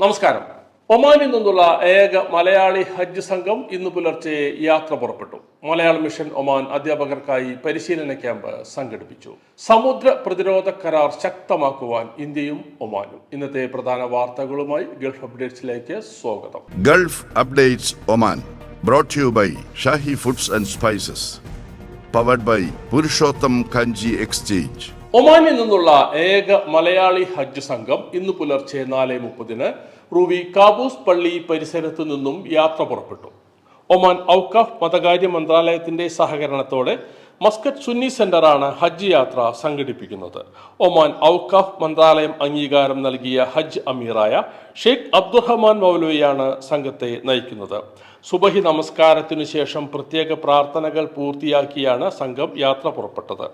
നമസ്കാരം. ഒമാനിൽ നിന്നുള്ള ഏക മലയാളി ഹജ്ജ് സംഘം ഇന്ന് പുലർച്ചെ യാത്ര പുറപ്പെട്ടു. മലയാള മിഷൻ ഒമാൻ അധ്യാപകർക്കായി പരിശീലന ക്യാമ്പ് സംഘടിപ്പിച്ചു. സമുദ്ര പ്രതിരോധ കരാർ ശക്തമാക്കുവാൻ ഇന്ത്യയും ഒമാനും. ഇന്നത്തെ പ്രധാന വാർത്തകളുമായി ഗൾഫ് അപ്ഡേറ്റ്സിലേക്ക് സ്വാഗതം. Gulf updates Oman Brought to by by foods and spices powered by Purushottam Kanji exchange. ഒമാനിൽ നിന്നുള്ള ഏക മലയാളി ഹജ്ജ് സംഘം ഇന്ന് പുലർച്ചെ നാല് മുപ്പതിന് റൂവി കാബൂസ് പള്ളി പരിസരത്തു നിന്നും യാത്ര പുറപ്പെട്ടു. ഒമാൻ ഔക്കാഫ് മതകാര്യ മന്ത്രാലയത്തിന്റെ സഹകരണത്തോടെ മസ്കറ്റ് സുന്നി സെന്ററാണ് ഹജ്ജ് യാത്ര സംഘടിപ്പിക്കുന്നത്. ഒമാൻ ഔക്കാഫ് മന്ത്രാലയം അംഗീകാരം നൽകിയ ഹജ്ജ് അമീറായ ഷെയ്ഖ് അബ്ദുറഹ്മാൻ മൗലവിയാണ് സംഘത്തെ നയിക്കുന്നത്. സുബഹി നമസ്കാരത്തിനു ശേഷം പ്രത്യേക പ്രാർത്ഥനകൾ പൂർത്തിയാക്കിയാണ് സംഘം യാത്ര പുറപ്പെട്ടത്.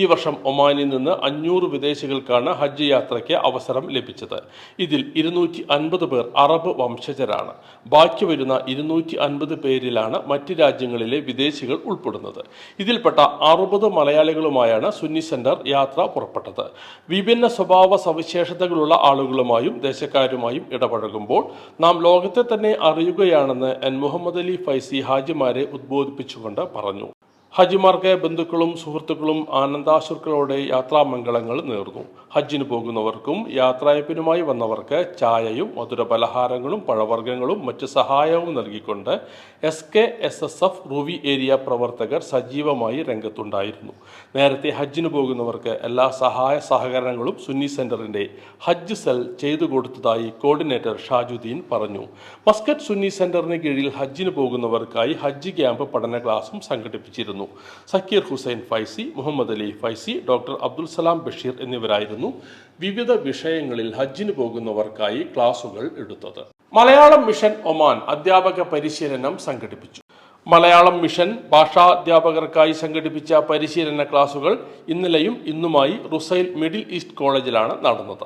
ഈ വർഷം ഒമാനിൽ നിന്ന് അഞ്ഞൂറ് വിദേശികൾക്കാണ് ഹജ്ജ് യാത്രയ്ക്ക് അവസരം ലഭിച്ചത്. ഇതിൽ ഇരുന്നൂറ്റി അൻപത് പേർ അറബ് വംശജരാണ്. ബാക്കി വരുന്ന ഇരുന്നൂറ്റി അൻപത് പേരിലാണ് മറ്റ് രാജ്യങ്ങളിലെ വിദേശികൾ ഉൾപ്പെടുന്നത്. ഇതിൽപ്പെട്ട അറുപത് മലയാളികളുമായാണ് സുന്നി സെന്റർ യാത്ര പുറപ്പെട്ടത്. വിഭിന്ന സ്വഭാവ സവിശേഷതകളുള്ള ആളുകളുമായും ദേശക്കാരുമായും ഇടപഴകുമ്പോൾ നാം ലോകത്തെ തന്നെ അറിയുകയാണെന്ന് എൻ മുഹമ്മദ് അലി ഫൈസി ഹാജിമാരെ ഉദ്ബോധിപ്പിച്ചുകൊണ്ട് പറഞ്ഞു. ഹജിമാർക്ക് ബന്ധുക്കളും സുഹൃത്തുക്കളും ആനന്ദാശുക്കളോടെ യാത്രാമംഗളങ്ങൾ നേർന്നു. ഹജ്ജിന് പോകുന്നവർക്കും യാത്രയപ്പിനുമായി വന്നവർക്ക് ചായയും മധുര പലഹാരങ്ങളും പഴവർഗങ്ങളും മറ്റ് സഹായവും നൽകിക്കൊണ്ട് S K S S F Ruwi area പ്രവർത്തകർ സജീവമായി രംഗത്തുണ്ടായിരുന്നു. നേരത്തെ ഹജ്ജിന് പോകുന്നവർക്ക് എല്ലാ സഹായ സഹകരണങ്ങളും സുന്നി സെന്ററിന്റെ ഹജ്ജ് സെൽ ചെയ്തു കൊടുത്തതായി കോർഡിനേറ്റർ ഷാജുദ്ദീൻ പറഞ്ഞു. മസ്കറ്റ് സുന്നി സെന്ററിന് കീഴിൽ ഹജ്ജിന് പോകുന്നവർക്കായി ഹജ്ജ് ക്യാമ്പ് പഠന ക്ലാസും സംഘടിപ്പിച്ചിരുന്നു. സക്കീർ ഹുസൈൻ ഫൈസി മുഹമ്മദ് അലി ഫൈസി ഡോക്ടർ അബ്ദുൽ സലാം ബഷീർ എന്നിവരായിരുന്നു വിവിധ വിഷയങ്ങളിൽ ഹജ്ജിന് പോകുന്നവർക്കായി ക്ലാസുകൾ എടുത്തത്. മലയാളം മിഷൻ ഒമാൻ അധ്യാപക പരിശീലനം സംഘടിപ്പിച്ചു. മലയാളം മിഷൻ ഭാഷാ അധ്യാപകർക്കായി സംഘടിപ്പിച്ച പരിശീലന ക്ലാസുകൾ ഇന്നലെയും ഇന്നുമായി റുസൈൽ മിഡിൽ ഈസ്റ്റ് കോളേജിലാണ് നടന്നത്.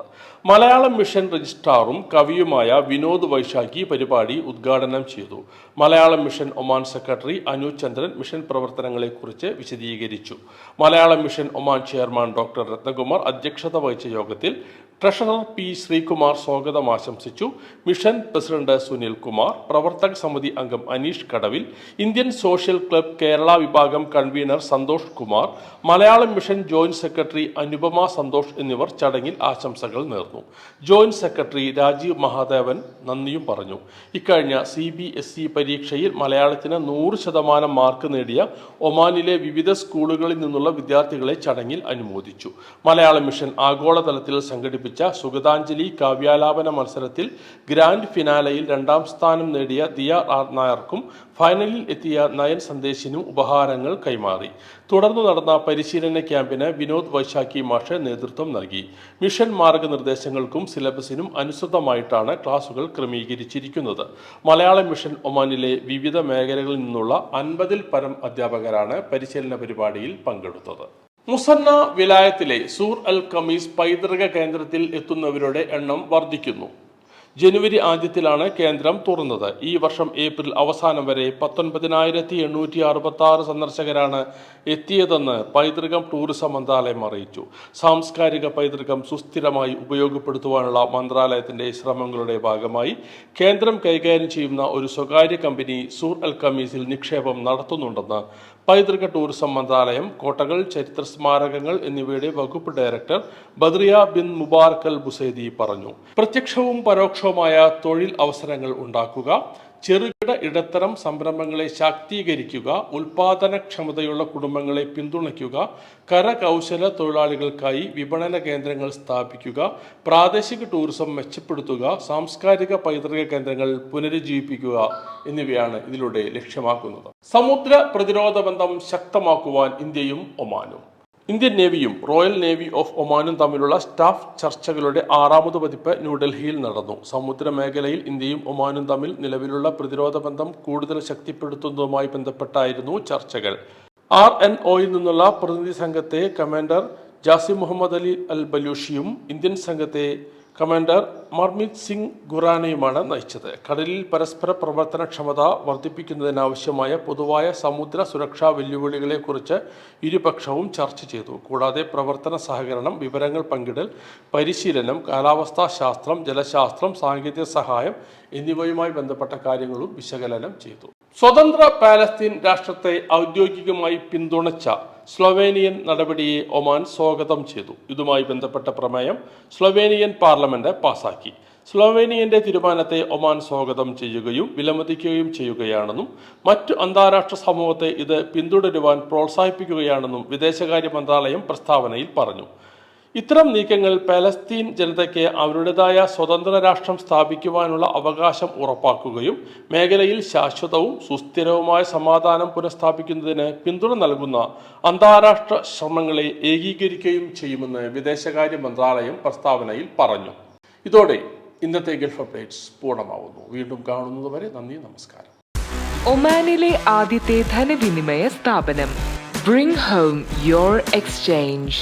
മലയാളം മിഷൻ രജിസ്ട്രാറും കവിയുമായ വിനോദ് വൈശാഖി പരിപാടി ഉദ്ഘാടനം ചെയ്തു. Malayalam mission Oman secretary Anu Chandran mission പ്രവർത്തനങ്ങളെക്കുറിച്ച് വിശദീകരിച്ചു. Malayalam mission Oman chairman doctor Ratnakumar അധ്യക്ഷത വഹിച്ച യോഗത്തിൽ ട്രഷറർ പി ശ്രീകുമാർ സ്വാഗതം ആശംസിച്ചു. മിഷൻ പ്രസിഡന്റ് സുനിൽ കുമാർ പ്രവർത്തക സമിതി അംഗം അനീഷ് കടവിൽ ഇന്ത്യൻ സോഷ്യൽ ക്ലബ് കേരള വിഭാഗം convener Santhosh Kumar Malayalam mission joint secretary Anupama Santhosh എന്നിവർ ചടങ്ങിൽ ആശംസകൾ നേർന്നു. ജോയിന്റ് സെക്രട്ടറി രാജീവ് മഹാദേവൻ നന്ദിയും പറഞ്ഞു. ഇക്കഴിഞ്ഞ സി ബി എസ് ഇ പരീക്ഷയിൽ മലയാളത്തിന് നൂറ് ശതമാനം മാർക്ക് നേടിയ ഒമാനിലെ വിവിധ സ്കൂളുകളിൽ നിന്നുള്ള വിദ്യാർത്ഥികളെ ചടങ്ങിൽ അനുമോദിച്ചു. മലയാളം മിഷൻ ആഗോളതലത്തിൽ സംഘടിപ്പിച്ച സുഗതാഞ്ജലി കാവ്യാലാപന മത്സരത്തിൽ ഗ്രാൻഡ് ഫിനാലയിൽ രണ്ടാം സ്ഥാനം നേടിയ ദിയ ആർ നായർക്കും ഫൈനലിൽ എത്തിയ നയൻ സന്ദേശിനും ഉപഹാരങ്ങൾ കൈമാറി. തുടർന്ന് നടന്ന പരിശീലന ക്യാമ്പിന് വിനോദ് വൈശാഖി മാഷ് നേതൃത്വം നൽകി. മിഷൻ മാർഗനിർദ്ദേശങ്ങൾക്കും സിലബസിനും അനുസൃതമായിട്ടാണ് ക്ലാസുകൾ ക്രമീകരിച്ചിരിക്കുന്നത്. മലയാളം മിഷൻ ഒമാനിലെ വിവിധ മേഖലകളിൽ നിന്നുള്ള അൻപതിൽ പരം അധ്യാപകരാണ് പരിശീലന പരിപാടിയിൽ പങ്കെടുത്തത്. മുസന്ന വിലായത്തിലെ സൂർ അൽ കമീസ് പൈതൃക കേന്ദ്രത്തിൽ എത്തുന്നവരുടെ എണ്ണം വർദ്ധിക്കുന്നു. ജനുവരി ആദ്യത്തിലാണ് കേന്ദ്രം തുറന്നത്. ഈ വർഷം ഏപ്രിൽ അവസാനം വരെ പത്തൊൻപതിനായിരത്തി എണ്ണൂറ്റി അറുപത്തി ആറ് സന്ദർശകരാണ് എത്തിയതെന്ന് പൈതൃകം ടൂറിസം മന്ത്രാലയം അറിയിച്ചു. സാംസ്കാരിക പൈതൃകം സുസ്ഥിരമായി ഉപയോഗപ്പെടുത്തുവാനുള്ള മന്ത്രാലയത്തിന്റെ ശ്രമങ്ങളുടെ ഭാഗമായി കേന്ദ്രം കൈകാര്യം ചെയ്യുന്ന ഒരു സ്വകാര്യ കമ്പനി സൂർ അൽ കമീസിൽ നിക്ഷേപം നടത്തുന്നുണ്ടെന്ന് പൈതൃക ടൂറിസം മന്ത്രാലയം കോട്ടകൾ ചരിത്ര സ്മാരകങ്ങൾ എന്നിവയുടെ വകുപ്പ് director Badriya bin Mubarak al Busaidi പറഞ്ഞു. പ്രത്യക്ഷവും പരോക്ഷവുമായ തൊഴിൽ അവസരങ്ങൾ ഉണ്ടാക്കുക ചെറുകിട ഇടത്തരം സംരംഭങ്ങളെ ശാക്തീകരിക്കുക ഉൽപാദനക്ഷമതയുള്ള കുടുംബങ്ങളെ പിന്തുണയ്ക്കുക കരകൗശല തൊഴിലാളികൾക്കായി വിപണന കേന്ദ്രങ്ങൾ സ്ഥാപിക്കുക പ്രാദേശിക ടൂറിസം മെച്ചപ്പെടുത്തുക സാംസ്കാരിക പൈതൃക കേന്ദ്രങ്ങൾ പുനരുജ്ജീവിപ്പിക്കുക എന്നിവയാണ് ഇതിലൂടെ ലക്ഷ്യമാക്കുന്നത്. സമുദ്ര പ്രതിരോധ ബന്ധം ശക്തമാക്കുവാൻ ഇന്ത്യയും ഒമാനും ഇന്ത്യൻ നേവിയും റോയൽ നേവി ഓഫ് ഒമാനും തമ്മിലുള്ള സ്റ്റാഫ് ചർച്ചകളുടെ ആറാമത് പതിപ്പ് ന്യൂഡൽഹിയിൽ നടന്നു. സമുദ്ര മേഖലയിൽ ഇന്ത്യയും ഒമാനും തമ്മിൽ നിലവിലുള്ള പ്രതിരോധ ബന്ധം കൂടുതൽ ശക്തിപ്പെടുത്തുന്നതുമായി ബന്ധപ്പെട്ടായിരുന്നു ചർച്ചകൾ. ആർ എൻ ഒയിൽ നിന്നുള്ള പ്രതിനിധി സംഘത്തെ commander Jasim Muhammad Ali Al ബലൂഷിയും Indian സംഘത്തെ കമാൻഡർ മർമിത് സിംഗ് ഖുറാനയുമാണ് നയിച്ചത്. കടലിൽ പരസ്പര പ്രവർത്തനക്ഷമത വർദ്ധിപ്പിക്കുന്നതിനാവശ്യമായ പൊതുവായ സമുദ്ര സുരക്ഷാ വെല്ലുവിളികളെക്കുറിച്ച് ഇരുപക്ഷവും ചർച്ച ചെയ്തു. കൂടാതെ പ്രവർത്തന സഹകരണം വിവരങ്ങൾ പങ്കിടൽ പരിശീലനം കാലാവസ്ഥാ ശാസ്ത്രം ജലശാസ്ത്രം സാങ്കേതിക സഹായം എന്നിവയുമായി ബന്ധപ്പെട്ട കാര്യങ്ങളും വിശകലനം ചെയ്തു. സ്വതന്ത്ര പാലസ്തീൻ രാഷ്ട്രത്തെ ഔദ്യോഗികമായി പിന്തുണച്ച സ്ലൊവേനിയൻ നടപടിയെ ഒമാൻ സ്വാഗതം ചെയ്തു. ഇതുമായി ബന്ധപ്പെട്ട പ്രമേയം സ്ലൊവേനിയൻ പാർലമെന്റ് പാസാക്കി. സ്ലൊവേനിയന്റെ തീരുമാനത്തെ ഒമാൻ സ്വാഗതം ചെയ്യുകയും വിലമതിക്കുകയും ചെയ്യുകയാണെന്നും മറ്റു അന്താരാഷ്ട്ര സമൂഹത്തെ ഇത് പിന്തുടരുവാൻ പ്രോത്സാഹിപ്പിക്കുകയാണെന്നും വിദേശകാര്യ മന്ത്രാലയം പ്രസ്താവനയിൽ പറഞ്ഞു. ഇത്തരം നീക്കങ്ങൾ പലസ്തീൻ ജനതയ്ക്ക് അവരുടേതായ സ്വതന്ത്ര രാഷ്ട്രം സ്ഥാപിക്കുവാനുള്ള അവകാശം ഉറപ്പാക്കുകയും മേഖലയിൽ ശാശ്വതവും സുസ്ഥിരവുമായ സമാധാനം പുനഃസ്ഥാപിക്കുന്നതിന് പിന്തുണ നൽകുന്ന അന്താരാഷ്ട്ര ശ്രമങ്ങളെ ഏകീകരിക്കുകയും ചെയ്യുമെന്ന് വിദേശകാര്യ മന്ത്രാലയം പ്രസ്താവനയിൽ പറഞ്ഞു. ഇതോടെ ഇന്നത്തെ ഗൾഫ് അപ്ഡേറ്റ്സ് പൂർണമാവുന്നു. വീണ്ടും കാണുന്നതുവരെ നന്ദി നമസ്കാരം. ഒമാനിലെ ആദ്യത്തെ ധനവിനിമയ സ്ഥാപനം. Bring home your exchange